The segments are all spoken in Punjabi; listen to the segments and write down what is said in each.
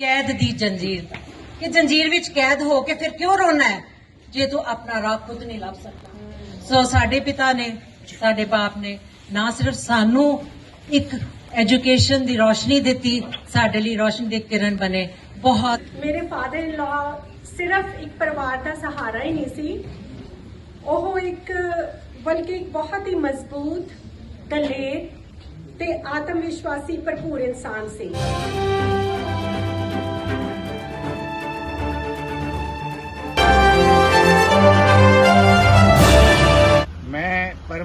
ਕੈਦ ਦੀ ਜੰਜੀਰ ਦਾ। ਕਿ ਜੰਜੀਰ ਵਿੱਚ ਕੈਦ ਹੋ ਕੇ ਫਿਰ ਕਿਉਂ ਰੋਣਾ ਹੈ? ਜੇ ਤੂੰ ਆਪਣਾ ਰਾਹ ਖੁਦ ਨਹੀਂ ਲੱਭ ਸਕਦਾ। ਸੋ ਸਾਡੇ ਪਿਤਾ ਨੇ, ਸਾਡੇ ਬਾਪ ਨੇ ਨਾ ਸਿਰਫ ਸਾਨੂੰ ਇੱਕ ਐਜੂਕੇਸ਼ਨ ਦੀ ਰੋਸ਼ਨੀ ਦਿੱਤੀ, ਸਾਡੇ ਲਈ ਰੋਸ਼ਨੀ ਦੇ ਕਿਰਨ ਬਣੇ। ਬਹੁਤ ਮੇਰੇ ਫਾਦਰ ਇਨ ਲਾ ਸਿਰਫ ਇੱਕ ਪਰਿਵਾਰ ਦਾ ਸਹਾਰਾ ਹੀ ਨਹੀਂ ਸੀ। ਉਹ ਇੱਕ ਬਲਕਿ ਇੱਕ ਬਹੁਤ ਹੀ ਮਜ਼ਬੂਤ, ਦਲੇਰ ਤੇ ਆਤਮ ਵਿਸ਼ਵਾਸੀ ਭਰਪੂਰ ਇਨਸਾਨ ਸੀ।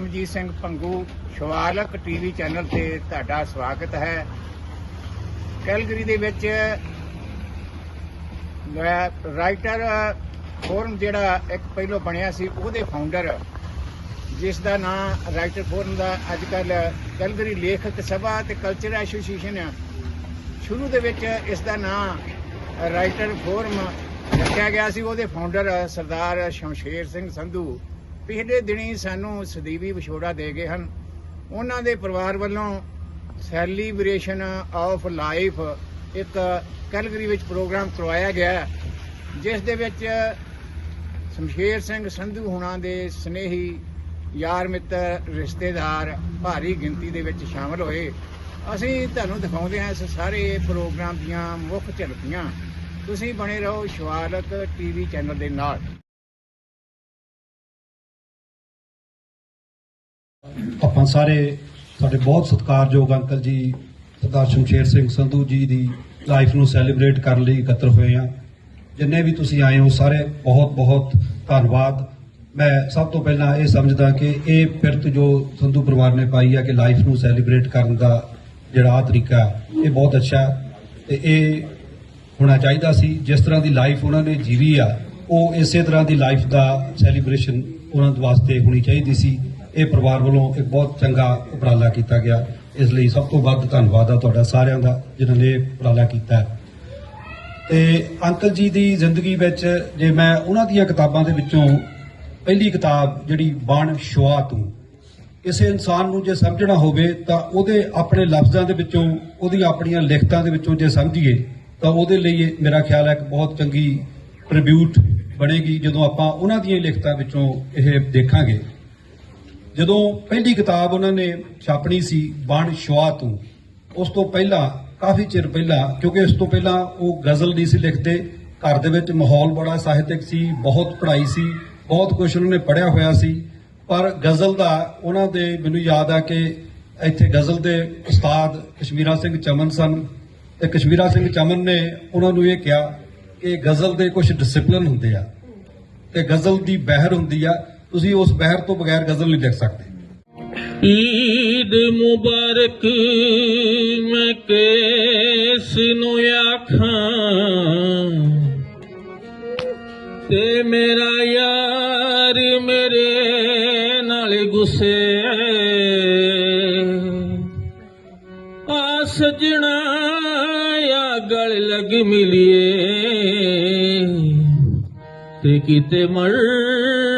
ਪਰਮਜੀਤ ਸਿੰਘ ਪੰਗੂ, ਸ਼ਵਾਲਕ ਟੀਵੀ ਚੈਨਲ ਤੇ ਤੁਹਾਡਾ ਸਵਾਗਤ ਹੈ। ਕੈਲਗਰੀ ਦੇ ਵਿੱਚ ਰਾਈਟਰ ਫੋਰਮ ਜਿਹੜਾ ਇੱਕ ਪਹਿਲੋਂ ਬਣਿਆ ਸੀ, ਉਹਦੇ ਫਾਊਂਡਰ ਜਿਸ ਦਾ ਨਾਮ ਰਾਈਟਰ ਫੋਰਮ ਦਾ ਅੱਜ ਕੱਲ ਕੈਲਗਰੀ ਲੇਖਕ ਸਭਾ ਤੇ ਕਲਚਰ ਐਸੋਸੀਏਸ਼ਨ ਆ। ਸ਼ੁਰੂ ਦੇ ਵਿੱਚ ਇਸ ਦਾ ਨਾਮ ਰਾਈਟਰ ਫੋਰਮ ਰੱਖਿਆ ਗਿਆ ਸੀ, ਉਹਦੇ ਫਾਊਂਡਰ ਸਰਦਾਰ ਸ਼ਮਸ਼ੇਰ ਸਿੰਘ ਸੰਧੂ। ਪਿਛਲੇ ਦਿਨੀ ਸਾਨੂੰ ਸਦੀਵੀ ਵਿਛੋੜਾ ਦੇ ਗਏ ਹਨ। ਉਹਨਾਂ ਦੇ ਪਰਿਵਾਰ ਵੱਲੋਂ ਸੈਲੀਬ੍ਰੇਸ਼ਨ ਆਫ ਲਾਈਫ ਇੱਕ ਕੈਲਗਰੀ ਵਿੱਚ ਪ੍ਰੋਗਰਾਮ ਕਰਵਾਇਆ ਗਿਆ ਜਿਸ ਦੇ ਵਿੱਚ ਸ਼ਮਸ਼ੇਰ ਸਿੰਘ ਸੰਧੂ ਹੁਣਾਂ ਦੇ ਸਨੇਹੀ ਯਾਰ ਮਿੱਤਰ, ਰਿਸ਼ਤੇਦਾਰ, ਭਾਰੀ ਗਿਣਤੀ ਦੇ ਵਿੱਚ ਸ਼ਾਮਲ ਹੋਏ। ਅਸੀਂ ਤੁਹਾਨੂੰ ਦਿਖਾਉਂਦੇ ਹਾਂ ਇਸ ਸਾਰੇ ਪ੍ਰੋਗਰਾਮ ਦੀਆਂ ਮੁੱਖ ਝਲਕੀਆਂ। ਤੁਸੀਂ ਬਣੇ ਰਹੋ ਸ਼ਵਾਲਕ ਟੀਵੀ ਚੈਨਲ ਦੇ ਨਾਲ। ਆਪਾਂ ਸਾਰੇ ਸਾਡੇ ਬਹੁਤ ਸਤਿਕਾਰਯੋਗ ਅੰਕਲ ਜੀ, ਸਰਦਾਰ ਸ਼ਮਸ਼ੇਰ ਸਿੰਘ ਸੰਧੂ ਜੀ ਦੀ ਲਾਈਫ ਨੂੰ ਸੈਲੀਬ੍ਰੇਟ ਕਰਨ ਲਈ ਇਕੱਤਰ ਹੋਏ ਆ ਜਿੰਨੇ ਵੀ ਤੁਸੀਂ ਆਏ ਹੋ, ਸਾਰੇ ਬਹੁਤ ਬਹੁਤ ਧੰਨਵਾਦ। ਮੈਂ ਸਭ ਤੋਂ ਪਹਿਲਾਂ ਇਹ ਸਮਝਦਾ ਕਿ ਇਹ ਪਿਰਤ ਜੋ ਸੰਧੂ ਪਰਿਵਾਰ ਨੇ ਪਾਈ ਆ ਕਿ ਲਾਈਫ ਨੂੰ ਸੈਲੀਬ੍ਰੇਟ ਕਰਨ ਦਾ ਜਿਹੜਾ ਆਹ ਤਰੀਕਾ, ਇਹ ਬਹੁਤ ਅੱਛਾ। ਹੈ ਤੇ ਇਹ ਹੋਣਾ ਚਾਹੀਦਾ ਸੀ, ਜਿਸ ਤਰ੍ਹਾਂ ਦੀ ਲਾਈਫ ਉਹਨਾਂ ਨੇ ਜੀਵੀ ਆ, ਉਹ ਇਸੇ ਤਰ੍ਹਾਂ ਦੀ ਲਾਈਫ ਦਾ ਸੈਲੀਬ੍ਰੇਸ਼ਨ ਉਹਨਾਂ ਦੇ ਵਾਸਤੇ ਹੋਣੀ ਚਾਹੀਦੀ ਸੀ। ਇਹ ਪਰਿਵਾਰ ਵੱਲੋਂ ਇੱਕ ਬਹੁਤ ਚੰਗਾ ਉਪਰਾਲਾ ਕੀਤਾ ਗਿਆ। ਇਸ ਲਈ ਸਭ ਤੋਂ ਵੱਧ ਧੰਨਵਾਦ ਆ ਤੁਹਾਡਾ ਸਾਰਿਆਂ ਦਾ, ਜਿਨ੍ਹਾਂ ਨੇ ਇਹ ਉਪਰਾਲਾ ਕੀਤਾ। ਹੈ ਤੇ ਅੰਕਲ ਜੀ ਦੀ ਜ਼ਿੰਦਗੀ ਵਿੱਚ ਜੇ ਮੈਂ ਉਹਨਾਂ ਦੀਆਂ ਕਿਤਾਬਾਂ ਦੇ ਵਿੱਚੋਂ ਪਹਿਲੀ ਕਿਤਾਬ ਜਿਹੜੀ ਬਾਣ ਸ਼ੁਆ ਤੂੰ, ਕਿਸੇ ਇਨਸਾਨ ਨੂੰ ਜੇ ਸਮਝਣਾ ਹੋਵੇ ਤਾਂ ਉਹਦੇ ਆਪਣੇ ਲਫ਼ਜ਼ਾਂ ਦੇ ਵਿੱਚੋਂ, ਉਹਦੀਆਂ ਆਪਣੀਆਂ ਲਿਖਤਾਂ ਦੇ ਵਿੱਚੋਂ ਜੇ ਸਮਝੀਏ, ਤਾਂ ਉਹਦੇ ਲਈ ਇਹ ਮੇਰਾ ਖਿਆਲ ਹੈ ਇੱਕ ਬਹੁਤ ਚੰਗੀ ਟ੍ਰਿਬਿਊਟ ਬਣੇਗੀ ਜਦੋਂ ਆਪਾਂ ਉਹਨਾਂ ਦੀਆਂ ਲਿਖਤਾਂ ਵਿੱਚੋਂ ਇਹ ਦੇਖਾਂਗੇ। ਜਦੋਂ ਪਹਿਲੀ ਕਿਤਾਬ ਉਹਨਾਂ ਨੇ ਛਾਪਣੀ ਸੀ ਬਾਣ ਸ਼ੁਆ ਤੂੰ, ਉਸ ਤੋਂ ਪਹਿਲਾਂ, ਕਾਫੀ ਚਿਰ ਪਹਿਲਾਂ, ਕਿਉਂਕਿ ਇਸ ਤੋਂ ਪਹਿਲਾਂ ਉਹ ਗਜ਼ਲ ਨਹੀਂ ਸੀ ਲਿਖਦੇ, ਘਰ ਦੇ ਵਿੱਚ ਮਾਹੌਲ ਬੜਾ ਸਾਹਿਤਕ ਸੀ, ਬਹੁਤ ਪੜ੍ਹਾਈ ਸੀ, ਬਹੁਤ ਕੁਝ ਉਹਨਾਂ ਨੇ ਪੜ੍ਹਿਆ ਹੋਇਆ ਸੀ, ਪਰ ਗਜ਼ਲ ਦਾ ਉਹਨਾਂ ਦੇ ਮੈਨੂੰ ਯਾਦ ਆ ਕਿ ਇੱਥੇ ਗਜ਼ਲ ਦੇ ਉਸਤਾਦ ਕਸ਼ਮੀਰਾ ਸਿੰਘ ਚਮਨ ਸਨ, ਤੇ ਕਸ਼ਮੀਰਾ ਸਿੰਘ ਚਮਨ ਨੇ ਉਹਨਾਂ ਨੂੰ ਇਹ ਕਿਹਾ ਕਿ ਗਜ਼ਲ ਦੇ ਕੁਝ ਡਿਸਪਲਿਨ ਹੁੰਦੇ ਆ, ਤੇ ਗਜ਼ਲ ਦੀ ਬਹਿਰ ਹੁੰਦੀ ਆ ਤੁਸੀਂ ਉਸ ਬਹਿਰ ਤੋਂ ਬਗੈਰ ਗਜ਼ਲ ਨਹੀਂ ਲਿਖ ਸਕਦੇ। ਈਦ ਮੁਬਾਰਕ, ਮੈਂ ਕਿਸ ਨੂੰ ਆਖਾਂ? ਤੇ ਮੇਰਾ ਯਾਰ ਮੇਰੇ ਨਾਲ ਗੁੱਸੇ ਆ ਸਜਣਾ ਆ, ਗਲ ਲੱਗ ਮਿਲੀਏ। ਤੇ ਕਿਤੇ ਮਰ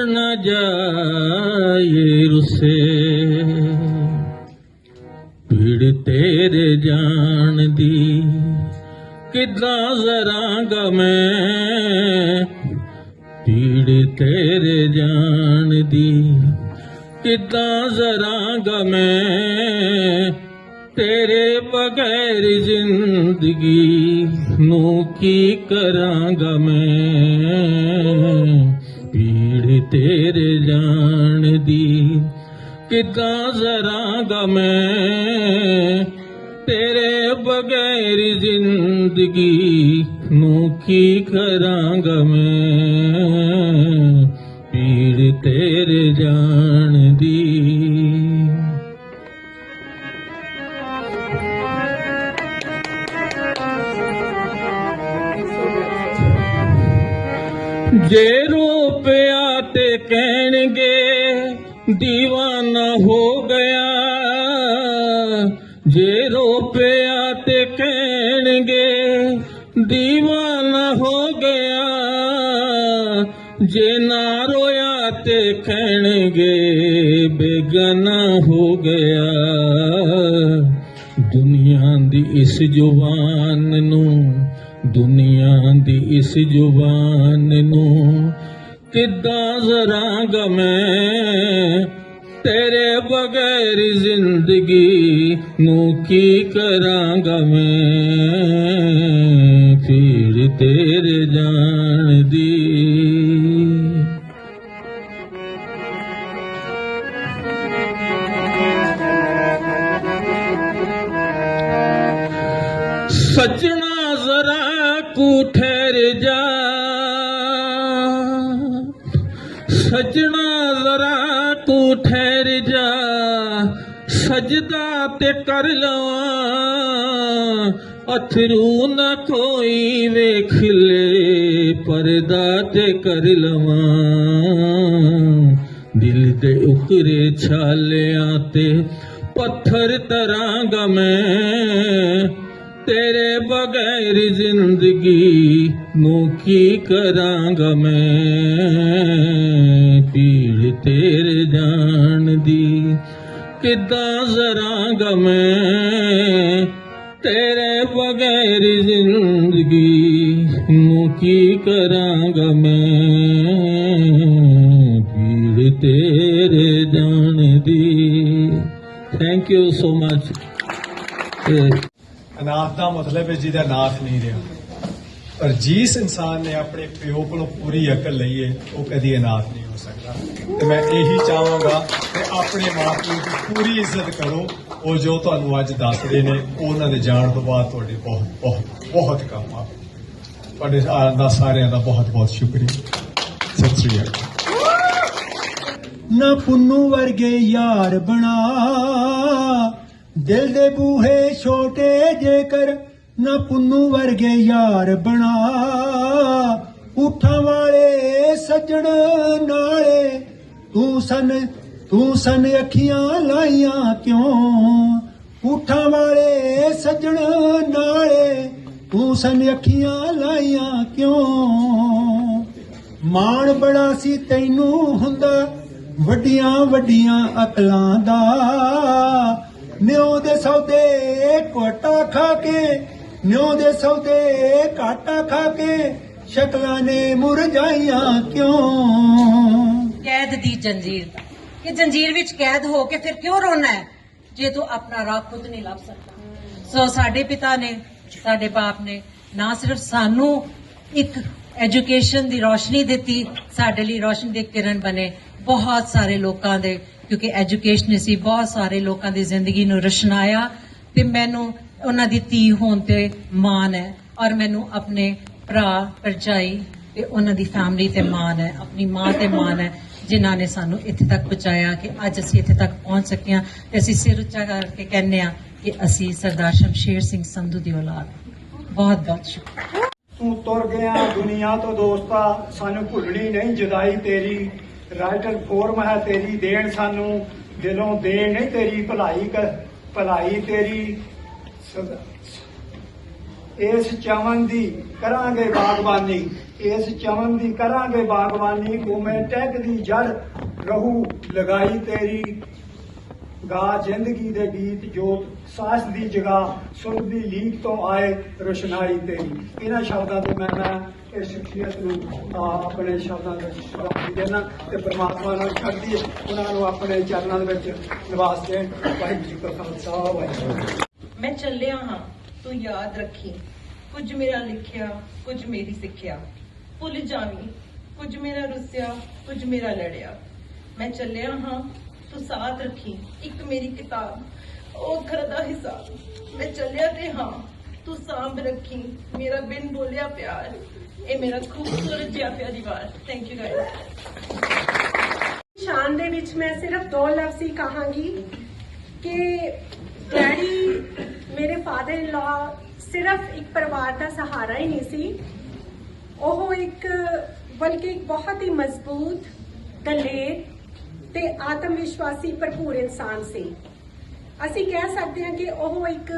ਨਾ ਜਾਏ ਰੁੱਸੇ ਪੀੜ ਤੇਰੇ ਜਾਣ ਦੀ ਕਿੱਦਾਂ ਜ਼ਰਾਂਗਾ ਮੈਂ ਪੀੜ ਤੇਰੇ ਜਾਣ ਦੀ ਕਿੱਦਾਂ ਜ਼ਰਾਂਗਾ ਮੈਂ ਤੇਰੇ ਬਗੈਰ ਜ਼ਿੰਦਗੀ ਨੂੰ ਕੀ ਕਰਾਂਗਾ ਮੈਂ ਪੀੜ ਤੇਰੇ ਜਾਣ ਦੀ। ਕਿੱਦਾਂ ਜ਼ਰਾਂਗਾ ਮੈਂ ਤੇਰੇ ਬਗੈਰ ਜ਼ਿੰਦਗੀ ਨੂੰ ਕੀ ਕਰਾਂਗਾ ਮੈਂ? ਪੀੜ ਤੇਰੇ ਜਾਣ ਦੀ। ਜੇ ਰੂਪਿਆ ਕਹਿਣਗੇ دیਵਾਨਾ ਹੋ ਗਿਆ। ਜੇ ਰੋਪਿਆ ਤੇ ਕਹਿਣਗੇ دیਵਾਨਾ ਹੋ ਗਿਆ। ਜੇ ਨਾ ਰੋਇਆ ਤੇ ਕਹਿਣਗੇ, ਬੇਗਨਾ ਹੋ ਗਿਆ। ਦੁਨੀਆ ਦੀ ਇਸ ਜਵਾਨ ਨੂੰ, ਦੁਨੀਆ ਦੀ ਇਸ ਜਵਾਨ ਨੂੰ ਕਿੱਦਾਂ ਜ਼ਰਾਂਗਾ ਮੈਂ ਤੇਰੇ ਬਗੈਰ ਜ਼ਿੰਦਗੀ ਨੂੰ ਕੀ ਕਰਾਂਗਾ ਮੈਂ? ਪੀੜ ਤੇਰੇ ਜਾਣ ਦੀ ਸਜਦਾ ਤੇ ਕਰ ਲਵਾਂ। ਅਥਰੂ ਨਾ ਕੋਈ ਵੇਖ ਲੇ, ਪਰਦਾ ਤੇ ਕਰ ਲਵਾਂ। ਦਿਲ ਦੇ ਉਕਰੇ ਛਾਲਿਆਂ ਤੇ ਪੱਥਰ ਤਰਾਂਗਾ ਮੈਂ। ਤੇਰੇ ਬਗੈਰ ਜ਼ਿੰਦਗੀ ਨੂੰ ਕੀ ਕਰਾਂਗਾ ਮੈਂ? ਪੀੜ ਤੇਰੇ ਜਾਣ ਦੀ ਕਿੱਦਾਂ ਜ਼ਰਾਂਗਾ ਮੈਂ ਤੇਰੇ ਬਗੈਰ ਜ਼ਿੰਦਗੀ ਨੂੰ ਕੀ ਕਰਾਂਗਾ ਮੈਂ ਪੀੜ ਤੇਰੇ ਜਾਣ ਦੀ। ਥੈਂਕ ਯੂ ਸੋ ਮਚ ਅਨਾਥ ਦਾ ਮਤਲਬ ਹੈ ਜਿਹਦਾ ਨਾਥ ਨਹੀਂ ਰਿਹਾ। ਪਰ ਜਿਸ ਇਨਸਾਨ ਨੇ ਆਪਣੇ ਪਿਓ ਕੋਲੋਂ ਪੂਰੀ ਅਕਲ ਲਈ ਹੈ ਉਹ ਕਦੀ ਅਨਾਥ ਨਹੀਂ ਹੋ ਸਕਦਾ। ਤੇ ਮੈਂ ਇਹੀ ਚਾਹਾਂਗਾ ਕਿ ਆਪਣੇ ਮਾਪਿਆਂ ਦੀ ਪੂਰੀ ਇੱਜ਼ਤ ਕਰੋ। ਉਹ ਜੋ ਤੁਹਾਨੂੰ ਅੱਜ ਦੱਸਦੇ ਨੇ, ਉਹਨਾਂ ਦੇ ਜਾਣ ਤੋਂ ਬਾਅਦ ਤੁਹਾਡੇ ਬਹੁਤ ਬਹੁਤ ਬਹੁਤ ਕੰਮ ਆ। ਤੁਹਾਡੇ ਦਾ ਸਾਰਿਆਂ ਦਾ ਬਹੁਤ ਬਹੁਤ ਸ਼ੁਕਰੀਆ। ਸਤਿ ਸ੍ਰੀ ਅਕਾਲ। ਨਾ ਪੁੰਨੂ ਵਰਗੇ ਯਾਰ ਬਣਾ। ਦਿਲ ਦੇ ਬੂਹੇ ਛੋਟੇ ਜੇਕਰ ਨਾ ਪੁੰਨੂ ਵਰਗੇ ਯਾਰ ਬਣਾ। ਉਠਾਂ ਵਾਲੇ ਸੱਜਣ ਨਾਲੇ, ਤੂੰ ਸਨ ਤੂੰ ਸਨ ਅੱਖੀਆਂ ਲਾਈਆਂ ਕਿਉਂ? ਉਠਾਂ ਵਾਲੇ ਸੱਜਣ ਨਾਲੇ, ਤੂੰ ਸਨ ਅੱਖੀਆਂ ਲਾਈਆਂ ਕਿਉਂ? ਮਾਣ ਬੜਾ ਸੀ ਤੈਨੂੰ ਹੁੰਦਾ, ਵੱਡੀਆਂ ਵੱਡੀਆਂ ਅਕਲਾਂ ਦਾ। ਨਿਉ ਦੇ ਸੌਦੇ ਕੋਟਾ ਖਾ ਕੇ ਨਿਉ ਦੇ ਸੌਦੇ ਘਾਟਾ ਖਾ ਕੇ ਸ਼ਕਲਾਂ ਨੇ ਮੁਰਝਾਈਆਂ ਕਿਉਂ? ਕੈਦ ਦੀ ਜੰਜੀਰ ਕਿ ਜੰਜੀਰ ਵਿੱਚ ਕੈਦ ਹੋ ਕੇ ਫਿਰ ਕਿਉਂ ਰੋਣਾ ਹੈ? ਜੇ ਤੂੰ ਆਪਣਾ ਰਾਹ ਖੁਦ ਨਹੀਂ ਲੱਭ ਸਕਦਾ। ਸੋ ਸਾਡੇ ਪਿਤਾ ਨੇ, ਸਾਡੇ ਬਾਪ ਨੇ ਨਾ ਸਿਰਫ ਸਾਨੂੰ ਇੱਕ ਐਜੂਕੇਸ਼ਨ ਦੀ ਰੋਸ਼ਨੀ ਦਿੱਤੀ, ਸਾਡੇ ਲਈ ਰੋਸ਼ਨੀ ਦੇ ਕਿਰਨ ਬਣੇ ਬਹੁਤ ਸਾਰੇ ਲੋਕਾਂ ਦੇ, ਕਿਉਂਕਿ ਐਜੂਕੇਸ਼ਨ ਸੀ, ਬਹੁਤ ਸਾਰੇ ਲੋਕਾਂ ਦੀ ਜ਼ਿੰਦਗੀ ਨੂੰ ਰਸ਼ਨਾਇਆ ਤੇ ਮੈਨੂੰ ਉਹਨਾਂ ਦੀ ਧੀ ਹੋਣ ਤੇ ਮਾਣ ਹੈ ਔਰ ਮੈਨੂੰ ਆਪਣੇ ਭਰਾ ਭਰਜਾਈ ਤੇ ਉਹਨਾਂ ਦੀ ਫੈਮਿਲੀ ਤੇ ਮਾਣ ਹੈ, ਆਪਣੀ ਮਾਂ ਤੇ ਮਾਣ ਹੈ, ਜਿਨ੍ਹਾਂ ਨੇ ਸਾਨੂੰ ਇੱਥੇ ਤੱਕ ਪਹੁੰਚਾਇਆ ਕਿ ਅੱਜ ਅਸੀਂ ਇੱਥੇ ਤੱਕ ਪਹੁੰਚ ਸਕੇ ਹਾਂ ਤੇ ਅਸੀਂ ਸਿਰ ਉੱਚਾ ਕਰਕੇ ਕਹਿੰਦੇ ਹਾਂ ਕਿ ਅਸੀਂ ਸਰਦਾਰ ਸ਼ਮਸ਼ੇਰ ਸਿੰਘ ਸੰਧੂ ਦੀ ਔਲਾਦ ਬਹੁਤ ਬਹੁਤ ਸ਼ੁਕਰੀਆ। ਤੂੰ ਤੁਰ ਗਿਆ ਦੁਨੀਆ ਤੋਂ ਦੋਸਤਾ, ਸਾਨੂੰ ਭੁੱਲਣੀ ਨਹੀਂ ਜੁਦਾਈ ਤੇਰੀ। ਰਾਈਟਰ ਫੋਰਮ ਹੈ ਤੇਰੀ, ਦੇਣ ਸਾਨੂੰ ਦਿਲੋਂ ਦੇਣ ਨਹੀਂ ਤੇਰੀ, ਭਲਾਈ ਭਲਾਈ ਤੇਰੀ। ਸਦਾ- ਇਸ ਚਮਨ ਦੀ ਕਰਾਂਗੇ ਬਾਗਬਾਨੀ, ਇਸ ਚਮਨ ਦੀ ਕਰਾਂਗੇ ਬਾਗਬਾਨੀ ਕੋਮੇ ਟੈਗ ਦੀ ਜੜ ਰਹੂ ਲਗਾਈ ਤੇਰੀ। ਗਾ ਜ਼ਿੰਦਗੀ ਦੇ ਗੀਤ ਜੋਤ, ਸਾਸ ਦੀ ਜਗਾ ਸੁਰ ਦੀ ਲੀਕ ਤੋਂ ਆਏ ਰੋਸ਼ਨਾਈ ਤੇਰੀ। ਇਹਨਾਂ ਸ਼ਬਦਾਂ ਤੋਂ ਮੈਂ ਮੈਂ ਇਸ ਸ਼ਖਸੀਅਤ ਨੂੰ ਆਪਣੇ ਸ਼ਬਦਾਂ ਦੇ ਸ਼ਬਦਾਂ ਦੇਣਾ ਤੇ ਪ੍ਰਮਾਤਮਾ ਨਾਲ ਕਰਦੀ ਉਹਨਾਂ ਨੂੰ ਆਪਣੇ ਚਰਨਾਂ ਦੇ ਵਿੱਚ ਨਿਵਾਸ ਦੇਣ। ਵਾਹਿਗੁਰੂ ਜੀ ਕਾ ਖਾਲਸਾ, ਵਾਹਿਗੁਰੂ ਮੈਂ ਚੱਲਿਆ ਹਾਂ, ਤੂੰ ਯਾਦ ਰੱਖੀ। ਕੁਝ ਮੇਰਾ ਲਿਖਿਆ, ਕੁਝ ਮੇਰੀ ਸਿੱਖਿਆ। ਭੁੱਲ ਜਾਵੀਂ, ਕੁਝ ਮੇਰਾ ਰੁੱਸਿਆ, ਕੁਝ ਮੇਰਾ ਲੜਿਆ। ਮੈਂ ਚੱਲਿਆ ਹਾਂ, ਤੂੰ ਸਾਥ ਰੱਖੀ, ਇੱਕ ਮੇਰੀ ਕਿਤਾਬ, ਉਹ ਅੱਖਰ ਹਿਸਾਬ। ਮੈਂ ਚੱਲਿਆ ਤੇ ਹਾਂ, ਤੂੰ ਸਾਂਭ ਰੱਖੀ, ਮੇਰਾ ਬਿਨ ਬੋਲਿਆ ਪਿਆਰ। ਇਹ ਮੇਰਾ ਖੂਬਸੂਰਤ ਜਿਹਾ ਪਿਆਰੀ ਥੈਂਕ ਯੂ ਗਾਇਸ ਸ਼ਾਨ ਦੇ ਵਿੱਚ ਮੈਂ ਸਿਰਫ ਦੋ ਲਫ਼ਜ਼ ਹੀ ਕਹਾਂਗੀ ਕਿ ਡੈਡੀ, ਮੇਰੇ ਫਾਦਰ ਇਨ ਲਾ ਸਿਰਫ ਇੱਕ ਪਰਿਵਾਰ ਦਾ ਸਹਾਰਾ ਹੀ ਨਹੀਂ ਸੀ। ਉਹ ਇੱਕ ਬਲਕਿ ਇੱਕ ਬਹੁਤ ਹੀ ਮਜ਼ਬੂਤ, ਦਲੇਰ ਤੇ ਆਤਮ ਵਿਸ਼ਵਾਸੀ ਭਰਪੂਰ ਇਨਸਾਨ ਸੀ। ਅਸੀਂ ਕਹਿ ਸਕਦੇ ਹਾਂ ਕਿ ਉਹ ਇੱਕ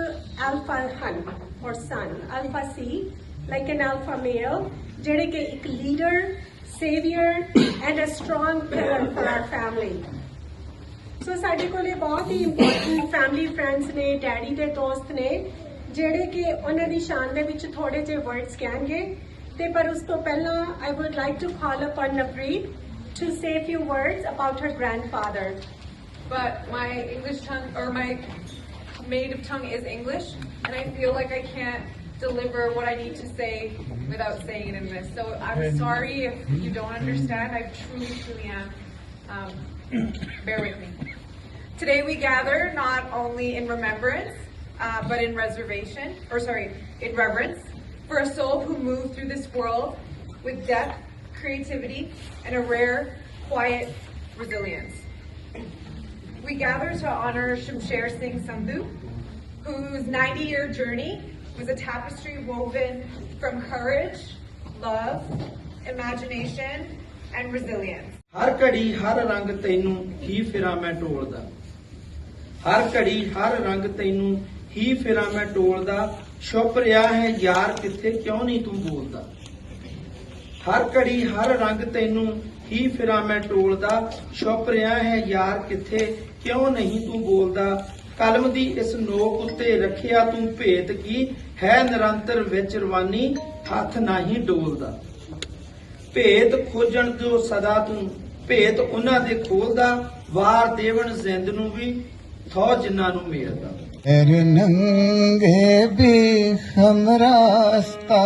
ਅਲਫਾ ਹਨ ਔਰ ਸਨ ਅਲਫਾ ਸੀ ਲਾਈਕ ਐਨ ਅਲਫਾ ਮੇਲ ਜਿਹੜੇ ਕਿ ਇੱਕ leader saviour and a strong pillar for our family ਸੋ ਸਾਡੇ ਕੋਲੇ ਬਹੁਤ ਹੀ ਇੰਪੋਰਟੈਂਟ ਫੈਮਿਲੀ ਫਰੈਂਡਸ ਨੇ ਡੈਡੀ ਦੇ ਦੋਸਤ ਨੇ ਜਿਹੜੇ ਕਿ ਉਹਨਾਂ ਦੀ ਸ਼ਾਨ ਦੇ ਵਿੱਚ ਥੋੜੇ ਜਿਹੇ ਵਰਡਸ ਕਹਿਣਗੇ ਤੇ ਪਰ ਉਸ ਤੋਂ ਪਹਿਲਾਂ I would like to call upon Navreet to say few words about her grandfather but my English tongue or my native tongue is English, and I feel like I can't deliver what I need to say without saying it in this. So I'm sorry if you don't understand. I truly, truly am. Um, bear with me. Today we gather not only in remembrance, uh, but in reservation, or sorry, in reverence, for a soul who moved through this world with depth, creativity, and a rare, quiet resilience. We gather to honor Shamsher Singh Sandhu, whose 90 year journey was a tapestry woven from courage, love, imagination, and resilience. ਹਰ ਘੜੀ ਹਰ ਰੰਗ ਤੈਨੂੰ ਹੀ ਫਿਰਾਂ ਮੈਂ ਟੋਲਦਾ ਹਰ ਘੜੀ ਹਰ ਰੰਗ ਤੈਨੂੰ ਹੀ ਫਿਰਾਂ ਮੈਂ ਟੋਲਦਾ ਛੁਪ ਰਿਹਾ ਹੈ ਯਾਰ ਕਿੱਥੇ, ਕਿਉਂ ਨਹੀਂ ਤੂੰ ਬੋਲਦਾ? ਹਰ ਘੜੀ ਹਰ ਰੰਗ ਤੈਨੂੰ ਹੀ ਫਿਰਾਂ ਮੈਂ ਟੋਲਦਾ ਛੁਪ ਰਿਹਾ ਹੈ ਯਾਰ ਕਿੱਥੇ, ਕਿਉਂ ਨਹੀਂ ਤੂੰ ਬੋਲਦਾ? ਕਲਮ ਦੀ ਇਸ ਨੋਕ ਉੱਤੇ ਰੱਖਿਆ ਤੂੰ ਭੇਤ ਕੀ? ਹੈ ਨਿਰੰਤਰ ਵਿੱਚ ਰਵਾਨੀ, ਹੱਥ ਨਹੀਂ ਡੋਲਦਾ। ਭੇਦ ਖੋਜਣ ਜੋ ਸਦਾ ਤੂੰ ਭੇਦ ਉਹਨਾਂ ਦੇ ਖੋਲਦਾ ਵਾਰ ਦੇਵਨ ਜ਼ਿੰਦ ਨੂੰ ਵੀ ਥੋ ਜਿਨ੍ਹਾਂ ਨੂੰ ਮਿਲਦਾ। ਐਰ ਨੰਗੇ ਵੀ ਹਮਰਾਸਤਾ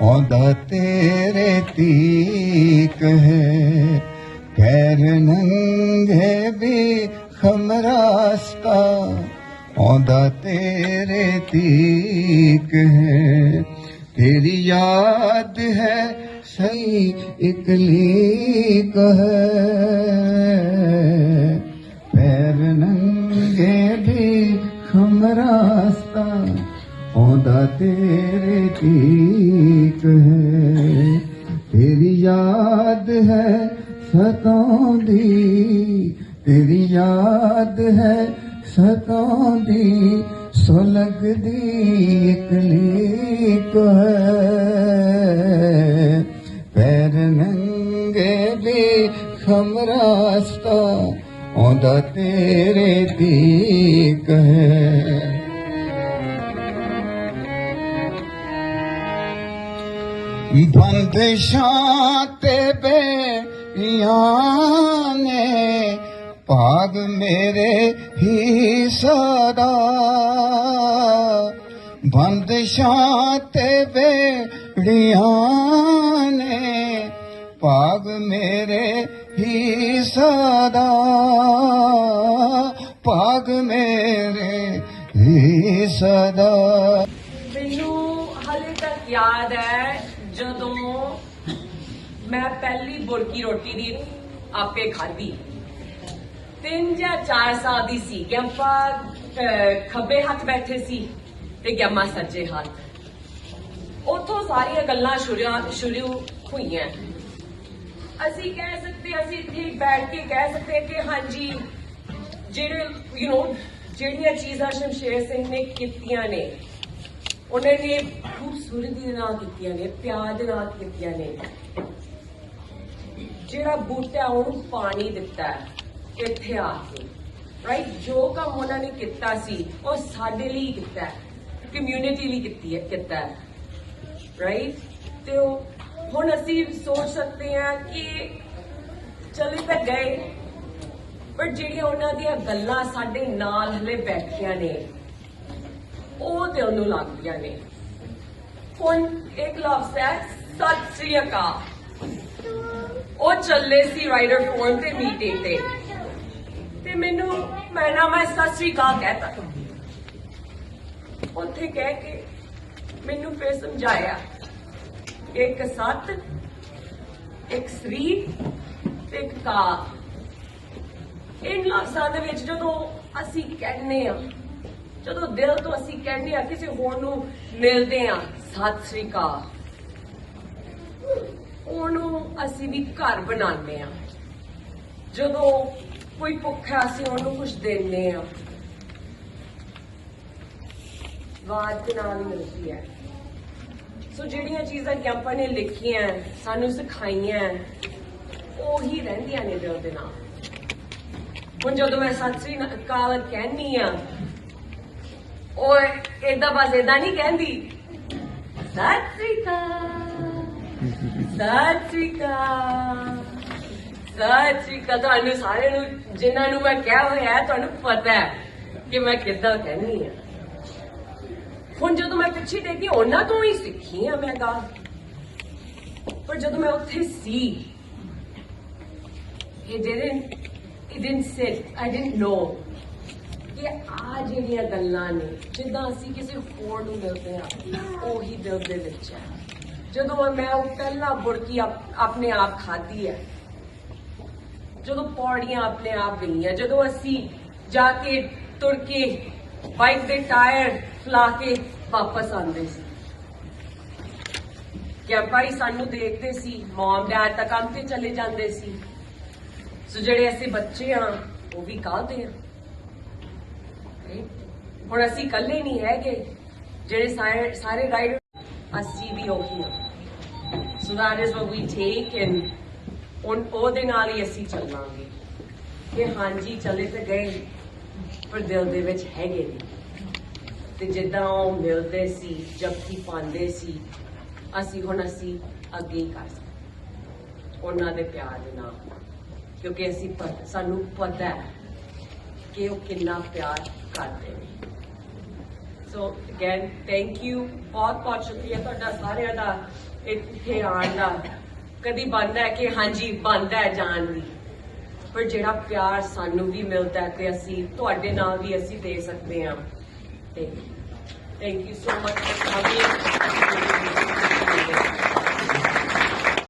ਉਹਦਾ ਤੇਰੇ ਤੀਕ ਹੈ। ਪੈਰ ਨੰਗੇ ਵੀ ਖਮਰਾਸਤਾ ਉਹਦਾ ਤੇਰੇ ਤੀਕ ਹੈ। ਤੇਰੀ ਯਾਦ ਹੈ सही इकली कह पैर नंगे भी हम रास्ता पौधा तेरे ठीक है। तेरी याद है सतौंदी तेरी याद है सतों दी लगदी एक लेक है। ਵੀ ਖਮ ਰਾਸਤਾ ਆਉਂਦਾ ਤੇਰੇ ਦੀਕ ਹੈ। ਬੰਦਸ਼ਾਂ ਤੇ ਬੇਈਆਂ ਨੇ ਭਾਗ ਮੇਰੇ ਹੀ ਸਦਾ। ਬੰਦਸ਼ਾਂ ਤੇ ਬੇੜੀਆਂ ਨੇ ਭਾਗ ਮੇਰੇ ਸਦਾ ਭਾਗ ਮੇਰੇ ਹੀ ਸਦਾ। ਮੈਨੂੰ ਹਾਲੇ ਤੱਕ ਯਾਦ ਹੈ ਜਦੋਂ ਮੈਂ ਪਹਿਲੀ ਬੁਰਕੀ ਰੋਟੀ ਦੀ ਆਪੇ ਖਾਧੀ। ਤਿੰਨ ਜਾਂ ਚਾਰ ਸਾਲ ਦੀ ਸੀ ਗਿਆਪਾ ਖੱਬੇ ਹੱਥ ਬੈਠੇ ਸੀ ਤੇ ਗਿਆਮਾ ਸੱਜੇ ਹੱਥ। ਉਥੋਂ ਸਾਰੀਆਂ ਗੱਲਾਂ ਸ਼ੁਰੂ ਸ਼ੁਰੂ ਹੋਈਆਂ। ਅਸੀਂ ਕਹਿ ਸਕਦੇ ਅਸੀਂ ਇੱਥੇ ਬੈਠ ਕੇ ਕਹਿ ਸਕਦੇ ਕਿ ਹਾਂਜੀ, ਜਿਹੜੇ ਯੂ نو ਜਿਹੜੀਆਂ ਚੀਜ਼ਾਂ ਸ਼ਮਸ਼ੇਰ ਸਿੰਘ ਨੇ ਕੀਤੀਆਂ ਨੇ, ਉਹਨਾਂ ਨੇ ਖੂਬਸੂਰਤੀ ਦੇ ਨਾਲ ਕੀਤੀਆਂ ਨੇ, ਪਿਆਰ ਦੇ ਨਾਲ ਕੀਤੀਆਂ ਨੇ। ਜਿਹੜਾ ਬੂਟਾ ਉਹਨੂੰ ਪਾਣੀ ਦਿੱਤਾ ਇੱਥੇ ਆ ਕੇ ਰਾਈਟ ਜੋ ਕੰਮ ਉਹਨਾਂ ਨੇ ਕੀਤਾ ਸੀ, ਉਹ ਸਾਡੇ ਲਈ ਕੀਤਾ ਕਮਿਊਨਿਟੀ ਲਈ ਕੀਤੀ ਹੈ, ਕੀਤਾ ਰਾਈਟ ਤੇ ਉਹ ਹੁਣ ਅਸੀਂ ਸੋਚ ਸਕਦੇ ਹਾਂ ਕਿ ਚਲੇ ਤਾਂ ਗਏ, ਪਰ ਜਿਹੜੀਆਂ ਉਹਨਾਂ ਦੀਆਂ ਗੱਲਾਂ ਸਾਡੇ ਨਾਲ ਹਲੇ ਬੈਠੀਆਂ ਨੇ, ਉਹ ਤੇ ਉਹਨੂੰ ਲੱਗਦੀਆਂ ਨੇ। ਹੁਣ ਇੱਕ ਲਫ਼ਜ਼ ਹੈ ਸਤਿ ਸ੍ਰੀ ਅਕਾਲ। ਉਹ ਚੱਲੇ ਸੀ ਰਾਈਡਰ ਫੋਰਮ ਤੇ ਮੀਟਿੰਗ ਤੇ। ਤੇ ਮੈਨੂੰ ਮੈਂ ਨਾ ਮੈਂ ਸਤਿ ਸ੍ਰੀ ਅਕਾਲ ਕਹਿਤਾ। ਉੱਥੇ ਕਹਿ ਕੇ ਮੈਨੂੰ ਫੇਰ ਸਮਝਾਇਆ। ਇੱਕ ਸੱਤ, ਇੱਕ ਸ੍ਰੀ ਤੇ ਇੱਕ ਕਾ ਇਨ ਲਫ਼ਜ਼ਾਂ ਦੇ ਵਿੱਚ ਜਦੋਂ ਅਸੀਂ ਕਹਿੰਦੇ ਆ ਜਦੋਂ ਦਿਲ ਤੋਂ ਅਸੀਂ ਕਹਿੰਦੇ ਆ ਕਿਸੇ ਹੋਰ ਨੂੰ ਮਿਲਦੇ ਆ ਸਤਿ ਸ੍ਰੀ ਅਕਾਲ। ਉਹਨੂੰ ਅਸੀਂ ਵੀ ਘਰ ਬਣਾਉਂਦੇ ਆ ਜਦੋਂ ਕੋਈ ਭੁੱਖਾ ਅਸੀਂ ਉਹਨੂੰ ਕੁਝ ਦਿੰਦੇ ਆ ਬਾਤ ਨਾਲ ਮਿਲਦੀ ਹੈ। ਸੋ ਜਿਹੜੀਆਂ ਚੀਜ਼ਾਂ ਕਿ ਨੇ ਲਿਖੀਆਂ, ਸਾਨੂੰ ਸਿਖਾਈਆਂ, ਉਹੀ ਰਹਿੰਦੀਆਂ ਨੇ ਦਿਲ ਦੇ ਨਾਲ। ਹੁਣ ਜਦੋਂ ਮੈਂ ਸਤਿ ਸ੍ਰੀ ਅਕਾਲ ਕਹਿੰਨੀ ਆ, ਉਹ ਏਦਾਂ ਬਸ ਏਦਾਂ ਨਹੀਂ ਕਹਿੰਦੀ, ਸਤਿ ਸ੍ਰੀ ਅਕਾਲ, ਸਤਿ ਸ੍ਰੀ ਅਕਾਲ, ਸਤਿ ਸ੍ਰੀ ਅਕਾਲ। ਤੁਹਾਨੂੰ ਸਾਰਿਆਂ ਨੂੰ, ਜਿਨ੍ਹਾਂ ਨੂੰ ਮੈਂ ਕਿਹਾ ਹੋਇਆ, ਤੁਹਾਨੂੰ ਪਤਾ ਹੈ ਕਿ ਮੈਂ ਕਿੱਦਾਂ ਕਹਿੰਦੀ ਆ। ਹੁਣ ਜਦੋਂ ਮੈਂ ਪਿੱਛੇ ਦੇਖਦੀ ਉਹਨਾਂ ਤੋਂ ਹੀ ਸਿੱਖੀ ਆ ਮੈਂ ਗੱਲ ਪਰ ਜਦੋਂ ਮੈਂ ਉੱਥੇ ਸੀ it didn't it didn't sit. I didn't know ਕਿ ਆ ਜਿਹੜੀਆਂ ਗੱਲਾਂ ਨੇ, ਜਿੱਦਾਂ ਅਸੀਂ ਕਿਸੇ ਹੋਰ ਨੂੰ ਮਿਲਦੇ ਆ ਉਹੀ ਦਿਲ ਦੇ ਵਿੱਚ ਹੈ। ਜਦੋਂ ਮੈਂ ਉਹ ਪਹਿਲਾ ਬੁਰਕੀ ਆਪ- ਆਪਣੇ ਆਪ ਖਾਧੀ ਹੈ, ਜਦੋਂ ਪੌੜੀਆਂ ਆਪਣੇ ਆਪ ਗਈਆਂ ਜਦੋਂ ਅਸੀਂ ਜਾ ਕੇ ਤੁਰ ਕੇ ਬਾਈਕ ਦੇ ਟਾਇਰ ਫਲਾ ਕੇ ਵਾਪਸ ਆਉਂਦੇ ਸੀ। ਕਿ ਭਾਈ ਸਾਨੂੰ ਦੇਖਦੇ ਸੀ ਮਮ ਡੈਡ ਤਾਂ ਕੰਮ ਤੇ ਚਲੇ ਜਾਂਦੇ ਸੀ। ਸੋ ਜਿਹੜੇ ਅਸੀਂ ਬੱਚੇ ਆ, ਉਹ ਵੀ ਕਾਹਦੇ ਆ। ਹੁਣ ਅਸੀਂ ਇਕੱਲੇ ਨਹੀਂ ਹੈਗੇ, ਜਿਹੜੇ ਸਾਰੇ ਸਾਰੇ ਰਾਈਡਰ ਅਸੀਂ ਵੀ ਉਹੀ ਆ। ਸੋ that is what we take and on ਉਹਦੇ ਨਾਲ ਹੀ ਅਸੀਂ ਚੱਲਾਂਗੇ। ਕਿ ਹਾਂਜੀ, ਚਲੇ ਤੇ ਗਏ, ਪਰ ਦਿਲ ਦੇ ਵਿੱਚ ਹੈਗੇ ਨਹੀਂ ਤੇ ਜਿੱਦਾਂ ਉਹ ਮਿਲਦੇ ਸੀ ਜਪਤੀ ਪਾਉਂਦੇ ਸੀ, ਅਸੀਂ ਹੁਣ ਅਸੀਂ ਅੱਗੇ ਹੀ ਕਰ ਸਕਦੇ। ਉਹਨਾਂ ਦੇ ਪਿਆਰ ਦੇ ਨਾਲ ਕਿਉਂਕਿ ਅਸੀਂ ਪਤ- ਸਾਨੂੰ ਪਤਾ ਹੈ ਕਿ ਉਹ ਕਿੰਨਾ ਪਿਆਰ ਕਰਦੇ ਨੇ। ਸੋ ਅਗੇਨ ਥੈਂਕ ਯੂ ਬਹੁਤ ਬਹੁਤ ਸ਼ੁਕਰੀਆ ਤੁਹਾਡਾ ਸਾਰਿਆਂ ਦਾ, ਇੱਥੇ ਆਉਣ ਦਾ। ਕਦੀ ਬਣਦਾ ਹੈ ਕਿ ਹਾਂਜੀ, ਬਣਦਾ ਹੈ ਜਾਣ ਦੀ। ਪਰ ਜਿਹੜਾ ਪਿਆਰ ਸਾਨੂੰ ਵੀ ਮਿਲਦਾ ਹੈ ਤੇ ਅਸੀਂ, ਤੁਹਾਡੇ ਨਾਲ ਵੀ ਅਸੀਂ ਦੇ ਸਕਦੇ ਹਾਂ। ਤੇ thank you so much for coming